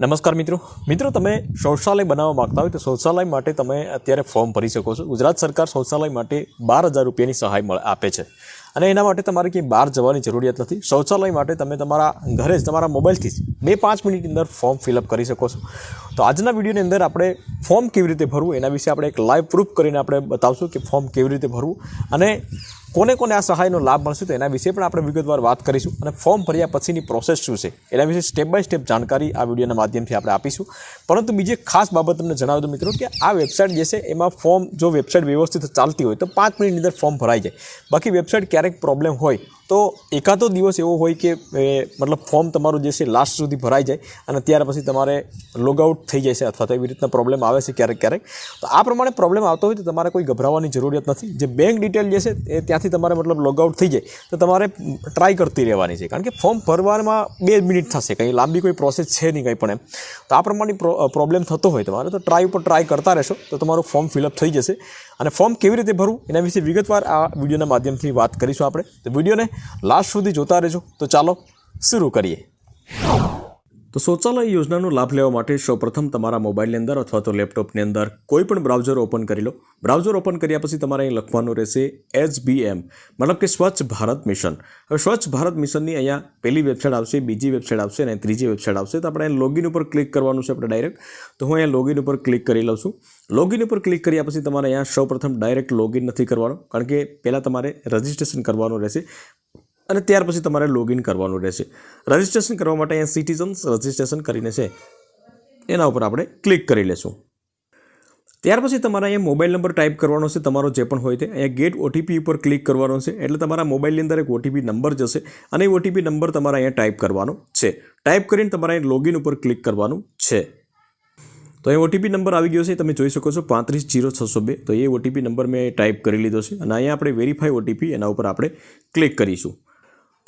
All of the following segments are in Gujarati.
નમસ્કાર મિત્રો. મિત્રો, તમે શૌચાલય બનાવવા માગતા હોય તો શૌચાલય માટે તમે અત્યારે ફોર્મ ભરી શકો છો. ગુજરાત સરકાર શૌચાલય માટે બાર હજાર રૂપિયાની સહાય મળે, આપે છે. અને એના માટે તમારે ક્યાંય બહાર જવાની જરૂરિયાત નથી. શૌચાલય માટે તમે તમારા ઘરે જ, તમારા મોબાઈલથી જ બે પાંચ મિનિટની અંદર ફોર્મ ફિલઅપ કરી શકો છો. તો આજના વિડીયોની અંદર આપણે ફોર્મ કેવી રીતે ભરવું એના વિશે આપણે એક લાઈવ પ્રૂફ કરીને આપણે બતાવશું કે ફોર્મ કેવી રીતે ભરવું. અને કોને કોને આ સહાયનો લાભ મળશે તો એના વિશે પણ આપણે વિગતવાર વાત કરીશું અને ફોર્મ ભર્યા પછીની પ્રોસેસ શું છે? એના વિશે સ્ટેપ બાય સ્ટેપ જાણકારી આ વિડીયોના માધ્યમથી આપણે આપીશું. પરંતુ બીજી ખાસ બાબત તમને જણાવી દઉં મિત્રો કે આ વેબસાઇટ જે છે, એમાં ફોર્મ જો વેબસાઇટ વ્યવસ્થિત ચાલતી હોય તો પાંચ મિનિટની અંદર ફોર્મ ભરાઈ જાય. બાકી વેબસાઇટ ક્યારેક પ્રોબ્લેમ હોય તો એકાદો દિવસ એવો હોય કે મતલબ ફોર્મ તમારું જે છે લાસ્ટ સુધી ભરાઈ જાય અને ત્યાર પછી તમારે લોગઆઉટ થઈ છે અથવા તો એવી રીતના પ્રોબ્લેમ આવે છે ક્યારેક ક્યારેક. તો આ પ્રમાણે પ્રોબ્લેમ આવતો હોય તો તમારે કોઈ ગભરાવાની જરૂરિયાત નથી. જે બેંક ડિટેલ જે છે એ ત્યાંથી તમારે મતલબ લોગઆઉટ થઈ જાય તો તમારે ટ્રાય કરતી રહેવાની છે. કારણ કે ફોર્મ ભરવામાં બે મિનિટ થશે. કંઈ લાંબી કોઈ પ્રોસેસ છે નહીં કંઈ પણ એમ. તો આ પ્રમાણે પ્રોબ્લેમ થતો હોય તમારે. તો ટ્રાય ઉપર ટ્રાય કરતા રહેશો તો તમારું ફોર્મ ફિલઅપ થઈ જશે. અને ફોર્મ કેવી રીતે ભરવું એના વિશે વિગતવાર આ વિડીયોના માધ્યમથી વાત કરીશું આપણે. તો વિડીયોને લાસ્ટ સુધી જોતા રહેજો. તો ચાલો, શરૂ કરીએ. તો શૌચાલય યોજનાનો લાભ લેવા માટે સૌપ્રથમ તમારા મોબાઈલની અંદર અથવા તો લેપટોપની અંદર કોઈ પણ બ્રાઉઝર ઓપન કરી લો. બ્રાઉઝર ઓપન કર્યા પછી તમારે અહીં લખવાનું રહેશે એચ એમ મતલબ કે સ્વચ્છ ભારત મિશન. હવે સ્વચ્છ ભારત મિશનની અહીંયા પહેલી વેબસાઇટ આવશે, બીજી વેબસાઇટ આવશે અને ત્રીજી વેબસાઇટ આવશે. તો આપણે લોગિન ઉપર ક્લિક કરવાનું છે આપણે ડાયરેક્ટ તો હું અહીંયા લોગિન ઉપર ક્લિક કરી લઉં છું. લોગિન ઉપર ક્લિક કર્યા પછી તમારે અહીંયા સૌપ્રથમ ડાયરેક્ટ લોગિન નથી કરવાનું. કારણ કે પહેલાં તમારે રજિસ્ટ્રેશન કરવાનું રહેશે. અને ત્યાર પછી તમારે લોગિન કરવાનું રહેશે. રજિસ્ટ્રેશન કરવા માટે અહીંયા સિટીઝન્સ રજિસ્ટ્રેશન કરીને છે. એના ઉપર આપણે ક્લિક કરી લેશું. ત્યાર પછી તમારે અહીંયા મોબાઈલ નંબર ટાઈપ કરવાનો છે, તમારો જે પણ હોય તે. અહીંયા ગેટ ઓટીપી ઉપર ક્લિક કરવાનો છે, એટલે તમારા મોબાઈલની અંદર એક ઓટીપી નંબર જશે અને એ ઓટીપી નંબર તમારે અહીંયા ટાઈપ કરવાનો છે. ટાઈપ કરીને તમારે અહીં લોગિન ઉપર ક્લિક કરવાનું છે. તો અહીં ઓટીપી નંબર આવી ગયો છે, તમે જોઈ શકો છો પાંત્રીસ જીરો છસો બે. તો એ ઓટીપી નંબર મેં ટાઈપ કરી લીધો છે અને અહીંયા આપણે વેરીફાઈ ઓટીપી એના ઉપર આપણે ક્લિક કરીશું.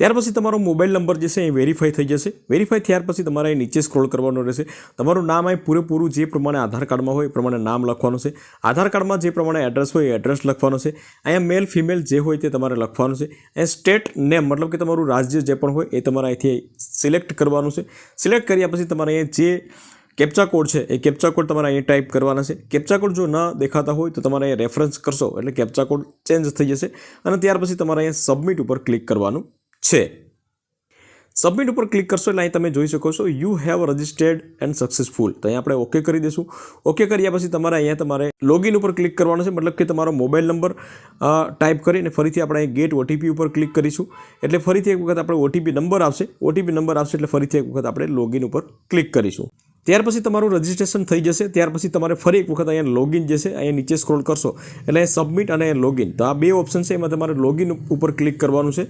ત્યાર પછી તમારો મોબાઈલ નંબર જે છે એ વેરીફાઈ થઈ જશે. વેરીફાઈ થયા પછી તમારે અહીં નીચે સ્ક્રોલ કરવાનું રહેશે. તમારું નામ અહીં પૂરેપૂરું જે પ્રમાણે આધાર કાર્ડમાં હોય એ પ્રમાણે નામ લખવાનું છે. આધાર કાર્ડમાં જે પ્રમાણે એડ્રેસ હોય એ એડ્રેસ લખવાનું છે. અહીંયા મેલ ફિમેલ જે હોય તે તમારે લખવાનું છે. અહીંયા સ્ટેટ નેમ મતલબ કે તમારું રાજ્ય જે પણ હોય એ તમારે અહીંથી સિલેક્ટ કરવાનું છે. સિલેક્ટ કર્યા પછી તમારે અહીંયા જે કેપ્ચા કોડ છે એ કેપ્ચા કોડ તમારે અહીંયા ટાઈપ કરવાના છે. કેપ્ચા કોડ જો ન દેખાતા હોય તો તમારે અહીંયા રેફરન્સ કરશો એટલે કેપ્ચા કોડ ચેન્જ થઈ જશે. અને ત્યાર પછી તમારે અહીંયા સબમિટ ઉપર ક્લિક કરવાનું છે. સબમિટ ઉપર ક્લિક કરશો એટલે અહીં તમે જોઈ શકો છો you have registered and successful તો અહીંયા આપણે ઓકે કરી દઈશું. ઓકે કર્યા પછી તમારે અહીંયા તમારે લોગિન ઉપર ક્લિક કરવાનું છે, મતલબ કે તમારો મોબાઈલ નંબર ટાઈપ કરીને ફરીથી આપણે અહીં ગેટ ઓટીપી ઉપર ક્લિક કરીશું. એટલે ફરીથી એક વખત આપણે ઓટીપી નંબર આવશે. ઓટીપી નંબર આવશે એટલે ફરીથી એક વખત આપણે લોગિન ઉપર ક્લિક કરીશું. ત્યાર પછી તમારું રજિસ્ટ્રેશન થઈ જશે. ત્યાર પછી તમારે ફરી એક વખત અહીંયા લોગિન જે છે, અહીંયા નીચે સ્ક્રોલ કરશો. એટલે સબમિટ અને લોગિન તો આ બે ઓપ્શન છે, એમાં તમારે લોગિન ઉપર ક્લિક કરવાનું છે.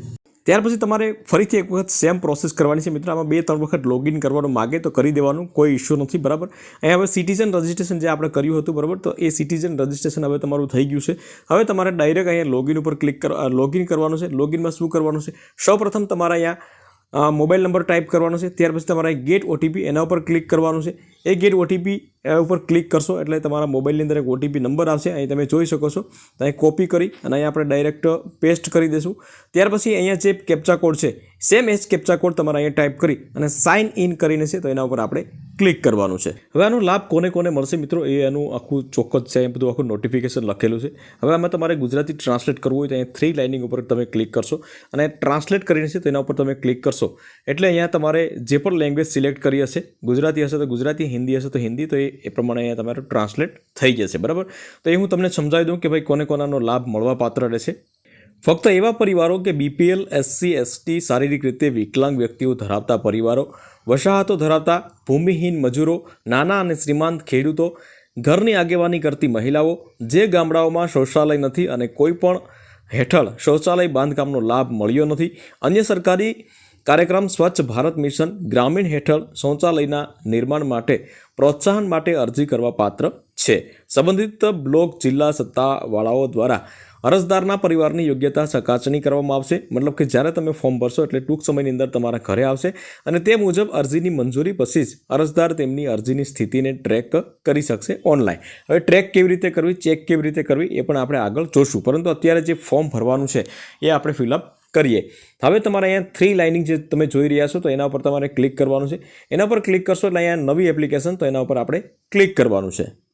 ત્યાર પછી તમારે ફરીથી એક વખત સેમ પ્રોસેસ કરવાની છે. મિત્રો, આમાં બે ત્રણ વખત લોગિન કરવાનું માગે તો કરી દેવાનું, કોઈ ઇશ્યુ નથી, બરાબર? અહીંયા હવે સિટીઝન રજિસ્ટ્રેશન જે આપણે કર્યું હતું, બરાબર? તો એ સિટીઝન રજિસ્ટ્રેશન હવે તમારું થઈ ગયું છે. હવે તમારે ડાયરેક્ટ અહીંયા લોગિન ઉપર ક્લિક કર લોગિન કરવાનું છે. લોગિનમાં શું કરવાનું છે? સૌપ્રથમ તમારે અહીંયા મોબાઈલ નંબર ટાઈપ કરવાનો છે. ત્યાર પછી તમારે ગેટ ઓટીપી એના ઉપર ક્લિક કરવાનું છે. એ ગેટ ઓટીપી ઉપર ક્લિક કરશો એટલે તમારા મોબાઈલની અંદર એક ઓટીપી નંબર આવશે. અહીં તમે જોઈ શકો છો. અહીં કોપી કરી અને અહીં આપણે ડાયરેક્ટ પેસ્ટ કરી દઈશું. ત્યાર પછી અહીંયા જે કેપ્ચા કોડ છે સેમ એજ કેપ્ચા કોડ તમારે અહીંયા ટાઈપ કરી અને સાઇન ઇન કરીને છે, તો એના ઉપર આપણે ક્લિક કરવાનું છે. હવે આનો લાભ કોને કોને મળશે મિત્રો, એ એનું આખું ચોક્કસ છે એ બધું આખું નોટિફિકેશન લખેલું છે. હવે આમાં તમારે ગુજરાતી ટ્રાન્સલેટ કરવું હોય તો અહીંયા થ્રી લાઇનિંગ ઉપર તમે ક્લિક કરશો અને ટ્રાન્સલેટ કરીને છે, તો એના ઉપર તમે ક્લિક કરશો. એટલે અહીંયા તમારે જે પણ લેંગ્વેજ સિલેક્ટ કરી હશે, ગુજરાતી હશે તો ગુજરાતી હિન્દી હશે તો હિન્દી તો એ પ્રમાણે તમારું ટ્રાન્સલેટ થઈ જશે, બરાબર? તો એ હું તમને સમજાવી દઉં કે ભાઈ કોને કોનાનો લાભ મળવા પાત્ર રહેશે. ફક્ત એવા પરિવારો કે બીપીએલ એસસી એસટી શારીરિક રીતે વિકલાંગ વ્યક્તિઓ ધરાવતા પરિવારો, વસાહતો ધરાવતા ભૂમિહીન મજૂરો, નાના અને શ્રીમંત ખેડૂતો, ઘરની આગેવાની કરતી મહિલાઓ, જે ગામડાઓમાં શૌચાલય નથી અને કોઈ પણ હેઠળ શૌચાલય બાંધકામનો લાભ મળ્યો નથી, અન્ય સરકારી કાર્યક્રમ સ્વચ્છ ભારત મિશન ગ્રામીણ હેઠળ શૌચાલયના નિર્માણ માટે પ્રોત્સાહન માટે અરજી કરવા પાત્ર છે. સંબંધિત બ્લોક જિલ્લા સત્તાવાળાઓ દ્વારા અરજદારના પરિવારની યોગ્યતા ચકાસણી કરવામાં આવશે. મતલબ કે જ્યારે તમે ફોર્મ ભરશો એટલે ટૂંક સમયની અંદર તમારા ઘરે આવશે અને તે મુજબ અરજીની મંજૂરી પછી જ અરજદાર તેમની અરજીની સ્થિતિને ટ્રેક કરી શકશે ઓનલાઈન. હવે ટ્રેક કેવી રીતે કરવી, ચેક કેવી રીતે કરવી એ પણ આપણે આગળ જોશું. પરંતુ અત્યારે જે ફોર્મ ભરવાનું છે એ આપણે ફિલઅપ કરીએ. હવે તમારે અહીંયા થ્રી લાઇનિંગ જે તમે જોઈ રહ્યા છો, તો એના ઉપર તમારે ક્લિક કરવાનું છે. એના પર ક્લિક કરશો એટલે અહીંયા નવી એપ્લિકેશન તો એના ઉપર આપણે ક્લિક કરવાનું છે.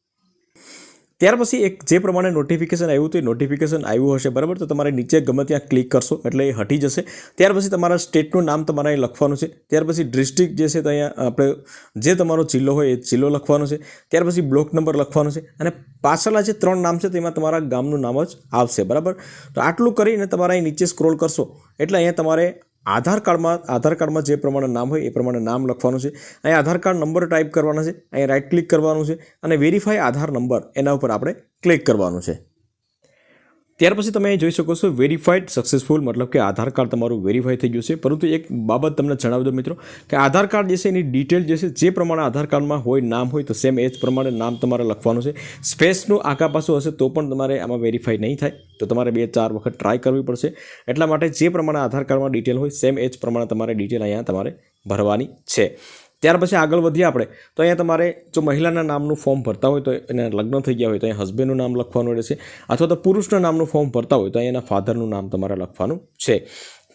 ત્યાર પછી એક જે પ્રમાણે નોટિફિકેશન આવ્યું હતું એ નોટિફિકેશન આવ્યું હશે, બરાબર? તો તમારે નીચે ગમે ત્યાં ક્લિક કરશો, એટલે એ હટી જશે. ત્યાર પછી તમારા સ્ટેટનું નામ તમારે અહીં લખવાનું છે. ત્યાર પછી ડિસ્ટ્રિક્ટ જે છે તો અહીંયા આપણે, જે તમારો જિલ્લો હોય એ જિલ્લો લખવાનો છે. ત્યાર પછી બ્લોક નંબર લખવાનો છે. અને પાછળના જે ત્રણ નામ છે તેમાં તમારા ગામનું નામ જ આવશે, બરાબર? તો આટલું કરીને તમારે અહીં નીચે સ્ક્રોલ કરશો, એટલે અહીંયા તમારે આધાર કાર્ડમાં આધાર કાર્ડમાં જે પ્રમાણે નામ હોય એ પ્રમાણે નામ લખવાનું છે. અહીં આધાર કાર્ડ નંબર ટાઈપ કરવાના છે. અહીંયા રાઇટ ક્લિક કરવાનું છે અને વેરીફાઈ આધાર નંબર એના ઉપર આપણે ક્લિક કરવાનું છે. ત્યાર પછી તમે જોઈ શકો છો વેરીફાઈડ સક્સેસફુલ મતલબ કે આધાર કાર્ડ તમારું વેરીફાઈ થઈ ગયું છે. પરંતુ એક બાબત તમને જણાવી દો મિત્રો, કે આધાર કાર્ડ જે છે એની ડિટેલ જે છે, જે પ્રમાણે આધાર કાર્ડમાં હોય, નામ હોય, તો સેમ એ જ પ્રમાણે નામ તમારે લખવાનું છે. સ્પેસનું આખા પાસું હશે તો પણ તમારે આમાં વેરીફાઈ નહીં થાય. તો તમારે બે ચાર વખત ટ્રાય કરવી પડશે. એટલા માટે જે પ્રમાણે આધાર કાર્ડમાં ડિટેલ હોય સેમ એ જ પ્રમાણે તમારે ડિટેલ અહીંયા તમારે ભરવાની છે. ત્યાર પછી આગળ વધીએ આપણે. તો અહીંયા તમારે જો મહિલાના નામનું ફોર્મ ભરતા હોય તો એના લગ્ન થઈ ગયા હોય તો અહીંયા હસબન્ડનું નામ લખવાનું રહેશે. અથવા તો પુરુષના નામનું ફોર્મ ભરતા હોય તો અહીંયાના ફાધરનું નામ તમારે લખવાનું છે.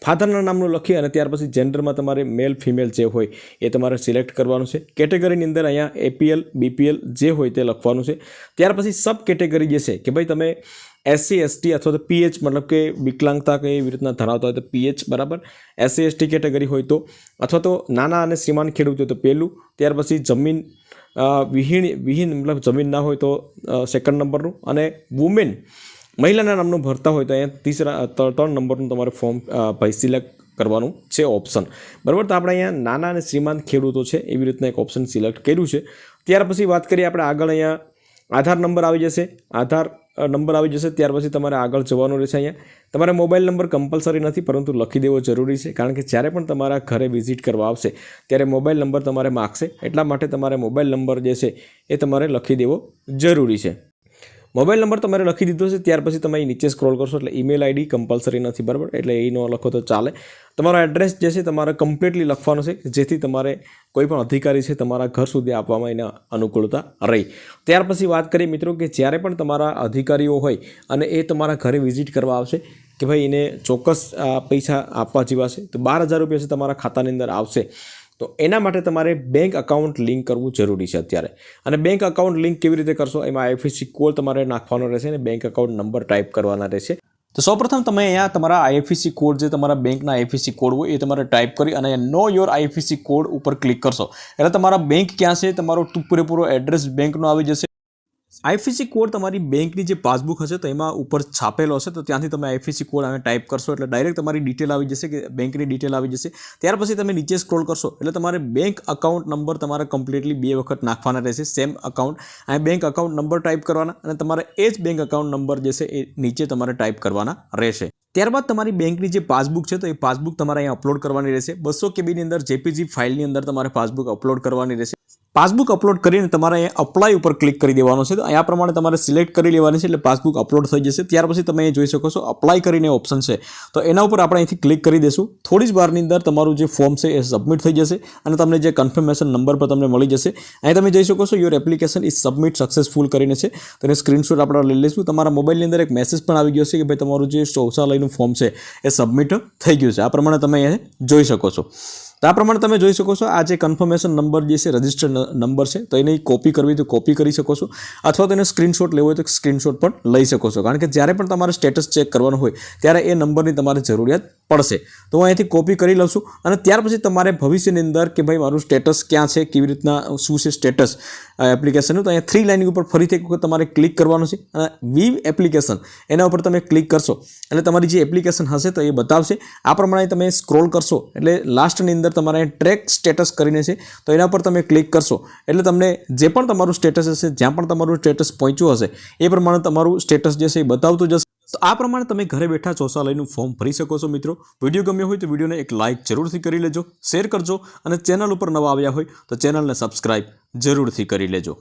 ફાધરના નામનું લખી અને ત્યાર પછી જેન્ડરમાં તમારે મેલ ફિમેલ જે હોય એ તમારે સિલેક્ટ કરવાનું છે. કેટેગરીની અંદર અહીંયા એપીએલ બીપીએલ જે હોય તે લખવાનું છે. ત્યાર પછી સબ કેટેગરી જે છે કે ભાઈ તમે એસસી એસટી અથવા તો પીએચ મતલબ કે વિકલાંગતા કે એવી રીતના ધરાવતા હોય તો પીએચ બરાબર. એસસી એસટી કેટેગરી હોય તો અથવા તો નાના અને શ્રીમાન ખેડૂત હોય તો પહેલું ત્યાર પછી જમીન વિહીણ, વિહીન મતલબ જમીન ના હોય તો સેકન્ડ નંબરનું અને વુમેન મહિલાના નામનું ભરતા હોય તો અહીંયા તીસરા ત્રણ નંબરનું તમારે ફોર્મ ભાઈ સિલેક્ટ કરવાનું છે ઓપ્શન બરાબર? તો આપણે અહીંયા નાના અને શ્રીમાન ખેડૂતો છે એવી રીતના એક ઓપ્શન સિલેક્ટ કર્યું છે. ત્યાર પછી વાત કરીએ આપણે આગળ અહીંયા. આધાર નંબર આવી જશે. આધાર નંબર આવી જશે, ત્યાર પછી તમારે આગળ જવાનું રહેશે અહીંયા. તમારે મોબાઈલ નંબર કમ્પલસરી નથી, પરંતુ લખી દેવો જરૂરી છે, કારણ કે જ્યારે પણ તમારા ઘરે વિઝિટ કરવા આવશે, ત્યારે મોબાઈલ નંબર તમારે માગશે. એટલા માટે તમારે મોબાઈલ નંબર જે છે, એ તમારે લખી દેવો જરૂરી છે. મોબાઈલ નંબર તમારે લખી દીધો છે, ત્યાર પછી તમે નીચે સ્ક્રોલ કરશો એટલે ઈમેલ આઈડી કમ્પલસરી નથી, બરાબર? એટલે એ ન લખો તો ચાલે. તમારો એડ્રેસ જે છે, તમારે કમ્પ્લીટલી લખવાનો છે, જેથી તમારે કોઈ પણ અધિકારી છે, તમારા ઘર સુધી આપવામાં એને અનુકૂળતા રહી. ત્યાર પછી વાત કરીએ મિત્રો કે જ્યારે પણ તમારા અધિકારીઓ હોય અને એ તમારા ઘરે વિઝિટ કરવા આવશે, કે ભાઈ એને ચોક્કસ પૈસા આપવા જેવા છે, તો બાર હજાર રૂપિયા છે તમારા ખાતાની અંદર આવશે. તો એના માટે તમારે બેંક અકાઉન્ટ લિંક કરવું જરૂરી છે અત્યારે. અને બેંક અકાઉન્ટ લિંક કેવી રીતે કરશો? એમાં આઈએફએસસી કોડ તમારે નાખવાનો રહેશે અને બેંક અકાઉન્ટ નંબર ટાઈપ કરવાના રહેશે. તો સૌપ્રથમ તમે અહીંયા તમારા આઈએફએસસી કોડ જે તમારા બેંકના આઈએફએસસી કોડ હોય એ તમારે ટાઈપ કરી અને નો યોર આઈએફએસસી કોડ ઉપર ક્લિક કરશો. એટલે તમારા બેંક ક્યાં છે? તમારો પૂરેપૂરો એડ્રેસ બેંકનો આવી જશે. આઈએફએસસી કોડ તમારી બેંકની જે પાસબુક હશે તો એમાં ઉપર છાપેલો હશે, તો ત્યાંથી તમે આઈએફએસસી કોડ આવે ટાઈપ કરશો એટલે ડાયરેક્ટ તમારી ડિટેલ આવી જશે કે બેંકની ડિટેલ આવી જશે. ત્યાર પછી તમે નીચે સ્ક્રોલ કરશો એટલે તમારે બેંક અકાઉન્ટ નંબર તમારે કમ્પ્લીટલી બે વખત નાખવાના રહેશે. સેમ અકાઉન્ટ અને બેંક અકાઉન્ટ નંબર ટાઈપ કરવાના અને તમારે એ જ બેંક અકાઉન્ટ નંબર જે છે એ નીચે તમારે ટાઈપ કરવાના રહેશે. ત્યારબાદ તમારી બેંકની જે પાસબુક છે તો એ પાસબુક તમારે અહીંયા અપલોડ કરવાની રહેશે. બસો કેબીની અંદર જેપીજી ફાઇલની અંદર તમારે પાસબુક અપલોડ કરવાની રહેશે. પાસબુક અપલોડ કરીને તમારે અહીંયા અપ્લાય ઉપર ક્લિક કરી દેવાનો છે. તો આ પ્રમાણે તમારે સિલેક્ટ કરી લેવાની છે એટલે પાસબુક અપલોડ થઈ જશે. ત્યાર પછી તમે જોઈ શકો છો અપ્લાય કરીને ઓપ્શન છે. તો એના ઉપર આપણે અહીંથી ક્લિક કરી દઈશું થોડી જ વારની અંદર તમારું જે ફોર્મ છે એ સબમિટ થઈ જશે અને તમને જે કન્ફર્મેશન નંબર પર તમને મળી જશે. અહીં તમે જોઈ શકો છો your application is submit successful કરીને છે. તો એને સ્ક્રીનશોટ આપણે લઈ લઈશું. તમારા મોબાઈલની અંદર એક મેસેજ પણ આવી ગયો છે કે ભાઈ તમારું જે શૌચાલયનું ફોર્મ છે એ સબમિટ થઈ ગયું છે. આ પ્રમાણે તમે અહીંયા જોઈ શકો છો. તો આ પ્રમાણે તમે જોઈ શકો છો, આ જે કન્ફર્મેશન નંબર જે છે રજિસ્ટર્ડ નંબર છે, તો એની કોપી કરવી તો કોપી કરી શકો છો, અથવા તો એને સ્ક્રીનશોટ લેવો હોય તો સ્ક્રીનશોટ પણ લઈ શકો છો. કારણ કે જ્યારે પણ તમારે સ્ટેટસ ચેક કરવાનું હોય, ત્યારે એ નંબરની તમારે જરૂરિયાત પડશે. તો હું અહીંથી કોપી કરી લઉં છું અને ત્યાર પછી તમારે ભવિષ્યની અંદર કે ભાઈ મારું સ્ટેટસ ક્યાં છે, કેવી રીતના, શું છે સ્ટેટસ એપ્લિકેશનનું તો અહીંયા થ્રી લાઇનિંગ ઉપર ફરીથી એક વખત તમારે ક્લિક કરવાનું છે અને વીવ એપ્લિકેશન એના ઉપર તમે ક્લિક કરશો. એટલે તમારી જે એપ્લિકેશન હશે તો એ બતાવશે. આ પ્રમાણે તમે સ્ક્રોલ કરશો. એટલે લાસ્ટની અંદર તમારે ટ્રેક સ્ટેટસ કરીને છે, તો એના પર તમે ક્લિક કરશો. એટલે તમને જે પણ તમારું સ્ટેટસ હશે, જ્યાં પણ તમારું સ્ટેટસ પહોંચ્યું હશે, એ પ્રમાણે તમારું સ્ટેટસ જે છે એ બતાવતું જશે. તો આ પ્રમાણે તમે ઘરે બેઠા શૌચાલયનું ફોર્મ ભરી શકો છો મિત્રો. વીડિયો ગમ્યો હોય તો વિડીયોને એક લાઇક જરૂરથી કરી લેજો શેર કરજો અને ચેનલ ઉપર નવા આવ્યા હોય તો ચેનલને સબસ્ક્રાઇબ જરૂરથી કરી લેજો.